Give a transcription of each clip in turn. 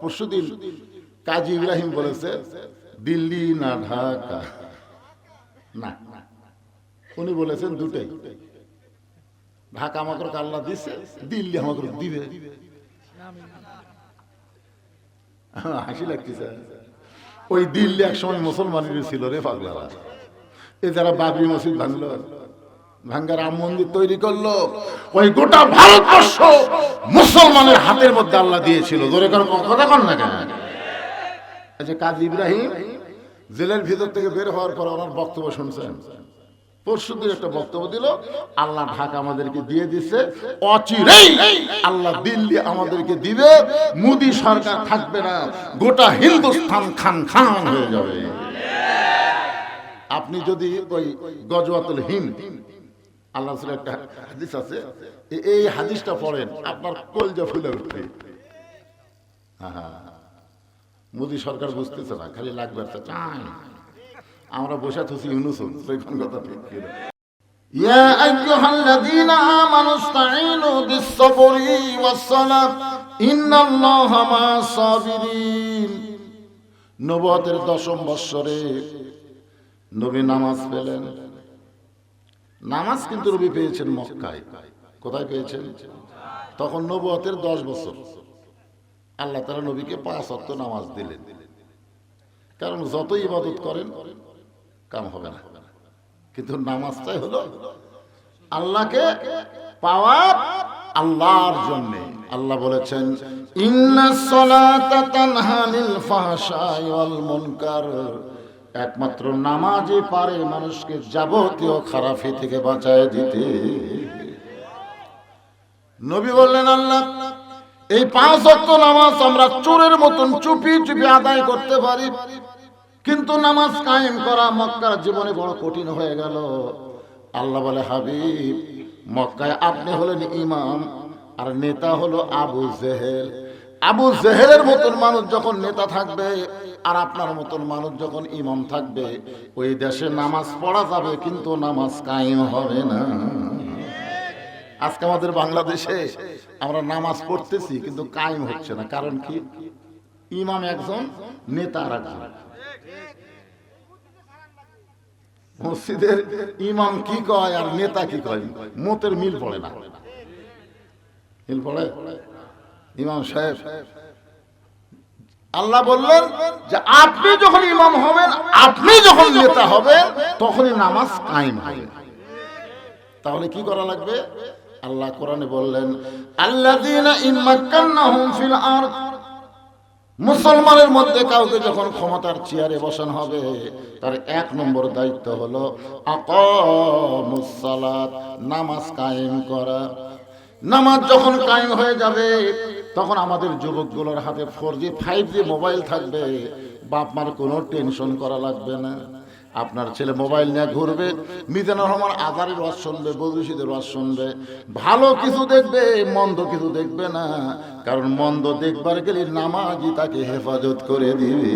পরশুদিন কাজী ইব্রাহিম বলেছে, দিল্লি না ঢাকা? না। উনি বলেছেন দুটাই। ঢাকা আমাকে আল্লাহ দিছে, দিল্লি আমাকে দিবে। হাসি লাগতেছে। ওই দিল্লি এক সময় মুসলমানের ছিল রে পাগলারা। এ যারা বাবরি মসজিদ ভাঙলো ভাঙ্গার রাম মন্দির তৈরি করল। ওই গোটা ভারতবর্ষ মুসলমানের হাতের মধ্যে আল্লাহ দিয়েছিল। জোরে কথা কর না কেন? আচ্ছা কাজী ইব্রাহিম, জেলের ভিতর থেকে বের হওয়ার পর ওনার বক্তব্য শুনছেন। পরশু দিন একটা বক্তব্য দিল, আল্লাহ ঢাকা আমাদেরকে দিয়ে দিছে, অচিরেই আল্লাহ দিল্লি আমাদেরকে দিবে, মোদি সরকার থাকবে না, গোটা হিন্দুস্তান খান খান হয়ে যাবে। আপনি যদি ওই গজওয়াতুল হিন্দ আল্লাহ রাসূলের একটা হাদিস আছে এ- এই হাদিসটা পড়েন আপনার কলজা ফুলে উঠবে আহা। মোদি সরকার বুঝতেছে না খালি লাগবে একটা চাই আমরা বসে থাকি ইউনুস সেইখান কথা ঠিক কিনা يا أيها الذين آمنوا استعينوا بالصبر والصلاة إن الله مع الصابرين নবতের দশম বৎসরে নবী নামাজ পেলেন নামাজ কিন্তু নবী পেয়েছেন মক্কায়। কোথায় পেয়েছেন? তখন নবতের দশ বছর। আল্লাহ তারা নবীকে পাঁচ অক্ট নামাজ দিলেন। কারণ যত ইবাদত করেন, কাম হবে না। কিন্তু নামাজটাই হলো আল্লাহকে পাওয়ার আল্লাহর জন্য। আল্লাহ বলেছেন, ইন্না সালাতা তানহা আনিল ফাহশাই ওয়াল মুনকার। একমাত্র নামাজই পারে মানুষকে যাবতীয় খারাপি থেকে বাঁচায় দিতে। নবী বললেন, আল্লাহ, এই পাঁচ অক্ট নামাজ আমরা চোরের মতন চুপি চুপি আদায় করতে পারি, কিন্তু নামাজ কায়েম করা মক্কার জীবনে বড় কঠিন হয়ে গেল। আল্লাহ বলে, হাবিব, মক্কায় আপনি হলেন ইমাম, আর নেতা হলো আবু জেহেল। আবু জেহেলের মতন মানুষ যখন নেতা থাকবে আর আপনার মতন মানুষ যখন ইমাম থাকবে, ওই দেশে নামাজ পড়া যাবে, কিন্তু নামাজ কায়েম হবে না। আজকে আমাদের বাংলাদেশে আমরা নামাজ পড়তেছি, কিন্তু কায়েম হচ্ছে না। কারণ কি? ইমাম একজন, নেতা আর একজন। মসজিদের ইমাম কি কয় আর নেতা কি কয়? মতের মিল পড়ে না। মিল পড়ে? ইমাম সাহেব আল্লাহ বললেন যে আপনি যখন ইমাম হবেন, আপনি যখন নেতা হবেন, তখনই নামাজ কায়েম হবে। তাহলে কি করা লাগবে? আল্লাহ কোরআনে বললেন, আল্লাযীনা ইম্মাক্কান্নাহুম ফিল আরদ। মুসলমানের মধ্যে কাউকে যখন ক্ষমতার চেয়ারে বসানো হবে, তার এক নম্বর দায়িত্ব হলো আকামুসসালাত নামাজ কায়েম করা। নামাজ যখন কায়েম হয়ে যাবে তখন আমাদের যুবকগুলোর হাতে four G five G mobile থাকবে। বাপ মার কোনো টেনশন করা লাগবে না। আপনার ছেলে মোবাইল নিয়ে ঘুরবে, মিজানুর রহমান আজারের রস শুনবে, বদরুশিদের ওয়াজ শুনবে। ভালো কিছু দেখবে, মন্দ কিছু দেখবে না। কারণ মন্দ দেখবার গেলে নামাজই তাকে হেফাজত করে দিবে।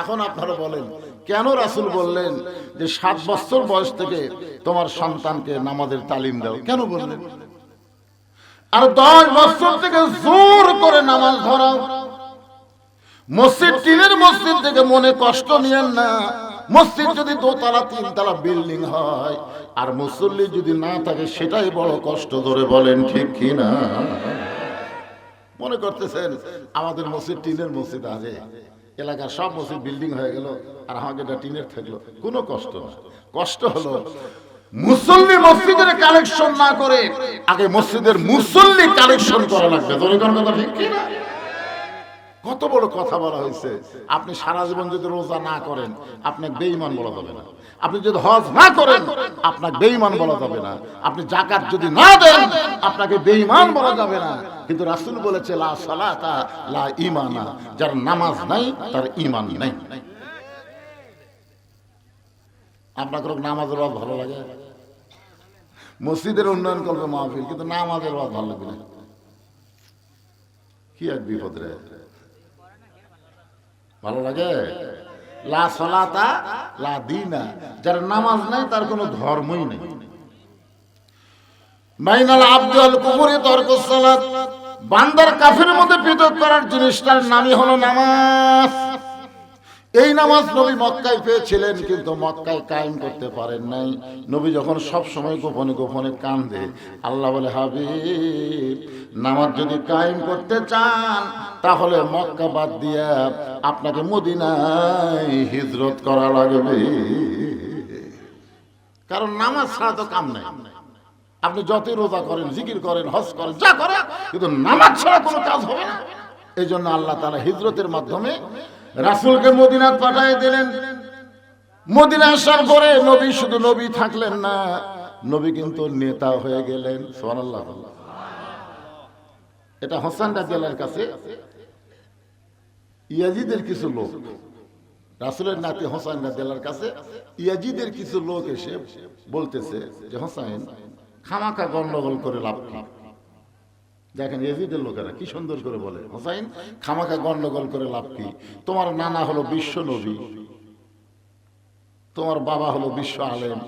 এখন আপনারা বলেন, কেন রাসুল বললেন যে সাত বছর বয়স থেকে তোমার সন্তানকে নামাজের তালিম দাও? কেন বললেন? আর দশ বছর থেকে জোর করে নামাজ ধরাও। মসজিদ টিনের মসজিদ থেকে মনে কষ্ট নিয়েন না। মসজিদ যদি দোতলা, তিনতলা বিল্ডিং হয়, আর মুসল্লি যদি না থাকে, সেটাই বড় কষ্ট ধরে বলেন, ঠিক কি না? মনে করতেছেন, আমাদের মসজিদ টিনের মসজিদ আছে। এলাকার সব মসজিদ বিল্ডিং হয়ে গেল, আর আমাকে এটা টিনের থাকল। কোনো কষ্ট কষ্ট হলো মুসল্লি মসজিদের কালেকশন না করে আগে মসজিদের মুসল্লি কালেকশন করা লাগবে। কত বড় কথা বলা হয়েছে। আপনি সারা জীবন যদি রোজা না করেন আপনাকে বেঈমান বলা যাবে না। আপনি যদি হজ না করেন, আপনাকে বেঈমান বলা যাবে না। আপনি জাকাত যদি না দেন, আপনাকে বেঈমান বলা যাবে না। কিন্তু রাসূল বলেছে, লা সালাতা, লা ঈমানা। যার নামাজ নাই, তার ঈমান নাই। আপনাকে নামাজের ওয়াজ ভালো লাগে? মসজিদের উন্নয়ন করবে মাহফিল, কিন্তু নামাজের ওয়াজ ভালো লাগবে না। কি এক বিপদ রে? ভালো লাগে? লা লা যার নামাজ নাই তার কোনো ধর্মই নেই। আব্দুল তর্ক সালাত। বান্দার কাফের মধ্যে করার জিনিসটার নামই হলো নামাজ। এই নামাজ নবী মক্কায় পেয়েছিলেন, কিন্তু মক্কায় কায়েম করতে পারেন নাই। নবী যখন সব সময় গোপনে গোপনে কান্দে, আল্লাহ বলে, হাবিব, নামাজ যদি কায়েম করতে চান, তাহলে মক্কা বাদ দিয়ে আপনাকে মদিনায় হিজরত করা লাগবে। কারণ নামাজ ছাড়া তো কাম নাই। আপনি যতই রোজা করেন, জিকির করেন, হজ করেন, যা করেন, কিন্তু নামাজ ছাড়া কোনো কাজ হবে না। এই জন্য আল্লাহ তালা হিজরতের মাধ্যমে রাসুলকে মদিনাত পাঠিয়ে দিলেন। মদিনা আসার পরে নবী শুধু নবী থাকলেন না, নবী কিন্তু নেতা হয়ে গেলেন। সোহানাল্লাহ এটা হোসেন রাজিয়ালের কাছে। ইয়াজিদের কিছু লোক। রাসুলের নাতি হোসাইন রাজিয়ালের কাছে। ইয়াজিদের কিছু লোক এসে বলতেছে যে হোসাইন খামাখা গন্ডগোল করে লাভ কি? দেখেন এজিদের লোকেরা কি সুন্দর করে বলে, হোসাইন, খামাখা গন্ডগোল করে লাভ কি? তোমার নানা হলো বিশ্ব নবী, তোমার বাবা হলো বিশ্ব আলেম,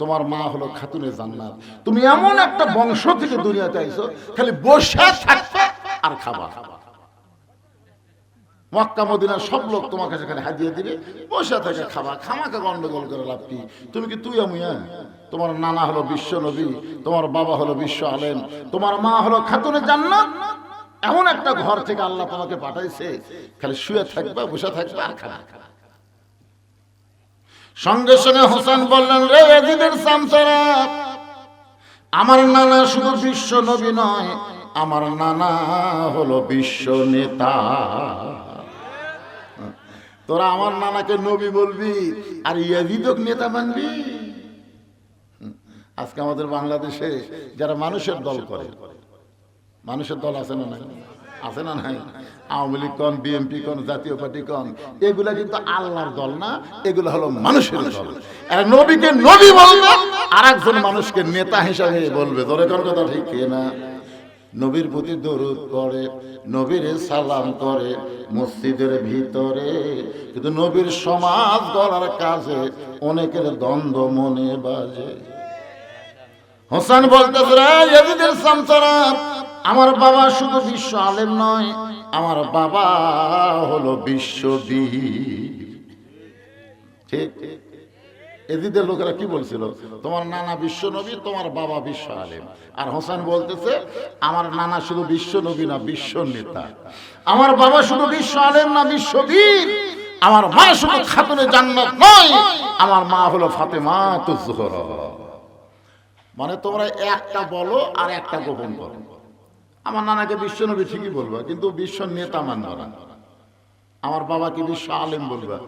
তোমার মা হলো খাতুনে জান্নাত। তুমি এমন একটা বংশ থেকে দুনিয়াতে আইছো, খালি বসে থাকবে আর খাবা। মক্কা, মদিনার সব লোক তোমার কাছে খালি হাজিয়ে দিবে। বসে থেকে খাবা খামাকে গন্ডগোল করে লাভ কি? তুমি কি তুই আমুয়া তোমার নানা হলো বিশ্ব নবী, তোমার বাবা হলো বিশ্ব আলেম, তোমার মা হলো খাতুনে জান্নাত। এমন একটা ঘর থেকে আল্লাহ তোমাকে পাঠাইছে। খালি শুয়ে থাকবা, বসে থাকবা আর খাবা। সঙ্গে সঙ্গে হোসেন বললেন, রে এজিদের সামসারা, আমার নানা শুধু বিশ্ব নবী নয়, আমার নানা হলো বিশ্ব নেতা। তোরা আমার নানাকে নবী বলবি আর ইয়াজিদক নেতা মানবি। আজকে আমাদের বাংলাদেশে যারা মানুষের দল করে, মানুষের দল আছে না নাই? আছে না নাই? আওয়ামী লীগ কন, বিএনপি কন, জাতীয় পার্টি কন, এগুলা কিন্তু আল্লাহর দল না, এগুলো হলো মানুষের দল। আর নবীকে নবী বলবে আর একজন মানুষকে নেতা হিসাবে বলবে। ধরে কোন কথা ঠিক না? নবীর প্রতি দরুদ পড়ে, নবীর সালাম করে মসজিদের ভিতরে। কিন্তু নবীর সমাজ গড়ার কাজে অনেকের দ্বন্দ্ব মনে বাজে। হোসেন সামসারা, আমার বাবা শুধু বিশ্ব আলেম নয়, আমার বাবা হলো বিশ্ববীর ঠিক? এদিদের লোকেরা কি বলছিল? তোমার নানা বিশ্ব নবী তোমার বাবা বিশ্ব আলেম। আর হোসেন বলতেছে, আমার নানা শুধু বিশ্ব নবী না, বিশ্ব নেতা। আমার বাবা শুধু বিশ্ব আলেম না বিশ্ববীর আমার মা শুধু খাতুনে জান্নাত নয়, আমার মা হলো ফাতেমা তো জোহরা। মানে তোমরা একটা বলো আর একটা গোপন করো। আমার নানাকে বিশ্ব নবী ঠিকই বলবা, কিন্তু বিশ্ব নেতা মানবা না। আমার বাবাকে বিশ্ব আলেম বলবা।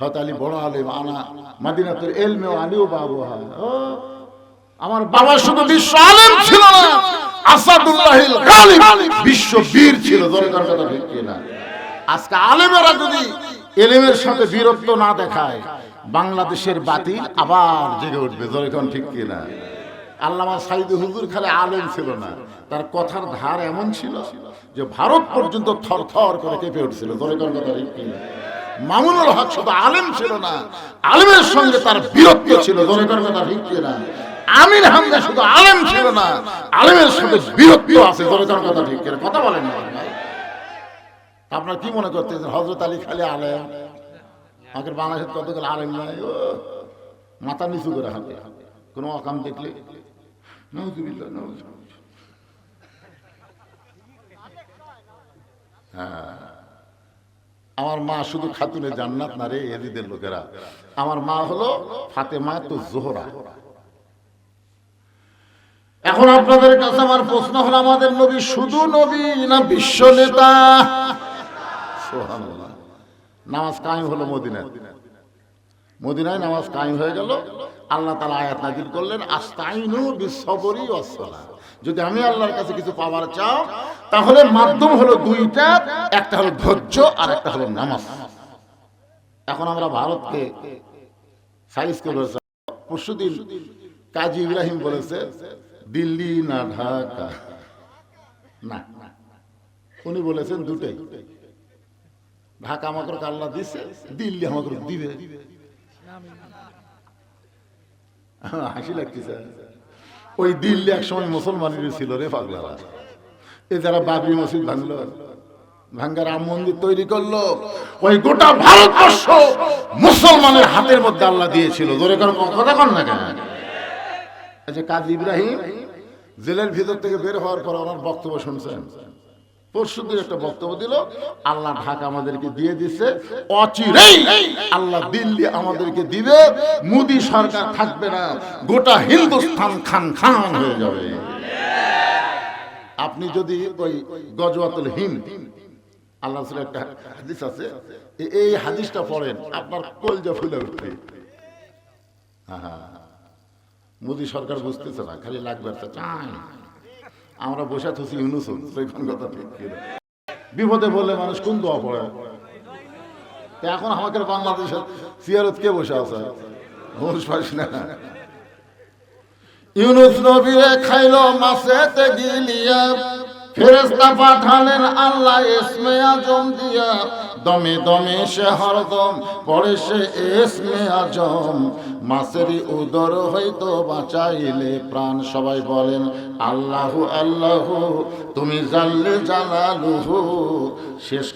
হত আলী বড় আলেম, আনা মাদিনাতুল এলমে আলিও বাবু আমার বাবা শুধু বিশ্ব আলেম ছিল না, আসাদুল্লাহিল বিশ্ব বীর ছিল, দরকার কথা ঠিক কিনা। আজকে আলেমেরা যদি এলেমের সাথে বীরত্ব না দেখায়, বাংলাদেশের বাতি আবার জেগে উঠবে, দরকার ঠিক কিনা। আল্লামা সাইদ হুজুর খালে আলেম ছিল না, তার কথার ধার এমন ছিল যে ভারত পর্যন্ত থর থর করে কেঁপে উঠছিল, দরকার কথা ঠিক কিনা। মামুনুল হক শুধু আলেম ছিল না আলেমের সঙ্গে তার বীরত্ব ছিল দরকার কথা ঠিক কিনা? আমির হামদা শুধু আলেম ছিল না আলেমের সাথে বীরত্ব আছে দরকার কথা ঠিক কথা বলেন না আপনার কি মনে করতেছেন হজরত আলী খালি আলেম? আমাদের বাংলাদেশের কতগুলো আলেম নাই ও মাথা নিচু করে হাতে কোনো অকাম দেখলে? নাউজুবিল্লাহ, নাউজুবিল্লাহ। হ্যাঁ। আমার মা শুধু খাতুনে জান্নাত না রে এদিদের লোকেরা। আমার মা হলো ফাতেমা তো জোহরা। এখন আপনাদের কাছে আমার প্রশ্ন হলো, আমাদের নবী শুধু নবী না বিশ্ব নেতা? নামাজ কায়েম হলো মদিনায়। মদিনায় নামাজ কায়েম হয়ে গেল। আল্লাহ তালা আয়াত নাজিল করলেন, আস্তাইনু বিসবরি অসলা যদি আমি আল্লাহর কাছে কিছু পাওয়ার চাও, তাহলে মাধ্যম হলো দুইটা, একটা হলো ধৈর্য আর একটা হলো নামাজ। এখন আমরা ভারতকে সাইজ করে পরশুদিন কাজী ইব্রাহিম বলেছে, দিল্লি না ঢাকা? না। উনি বলেছেন দুটাই। ঢাকা আমাকে আল্লাহ দিছে, দিল্লি আমাকে দিবে। হাসি লাগতেছে। ওই দিল্লি এক সময় মুসলমানের ছিল রে পাগলারা। এ যারা বাবরি মসজিদ ভাঙলো ভাঙ্গার রাম মন্দির তৈরি করল, ওই গোটা ভারতবর্ষ মুসলমানের হাতের মধ্যে আল্লাহ দিয়েছিল। জোরে কর কথা কর না কেন? যে কাজী ইব্রাহিম, জেলের ভিতর থেকে বের হওয়ার পর ওনার বক্তব্য শুনছেন? পরশু দিন একটা বক্তব্য দিল আল্লাহ ঢাকা আমাদেরকে দিয়ে দিচ্ছে অচিরেই আল্লাহ দিল্লি আমাদেরকে দিবে মোদি সরকার থাকবে না গোটা হিন্দুস্তান খান খান হয়ে যাবে। আপনি যদি ওই গজওয়াতুল হিন্দ আল্লাহ একটা হাদিস আছে এই হাদিসটা পড়েন আপনার কলজা ফুলে উঠবে। হ্যাঁ মোদি সরকার বুঝতেছে না খালি লাগবে একটা চাই। আমরা বসে থাকি ইউনুস সেইখান কথা ঠিক। বিপদে বললে মানুষ কোন দোয়া পড়ে? এখন আমাকে বাংলাদেশের সিয়ারত কে বসে আছে? হুঁশ পাস না। ইউনুস নবীরে খাইলো মাসেতে গিলিয়া ফেরেস্তা পাঠালেন আল্লাহ ইসমে আজম দিয়া। দমে দমে সে হরদম, পড়ে সে ইসমে আজম। মাসেরই উদর হয়তো বাঁচাইলে প্রাণ। সবাই বলেন আল্লাহু আল্লাহু তুমি জানলে জানালু শেষ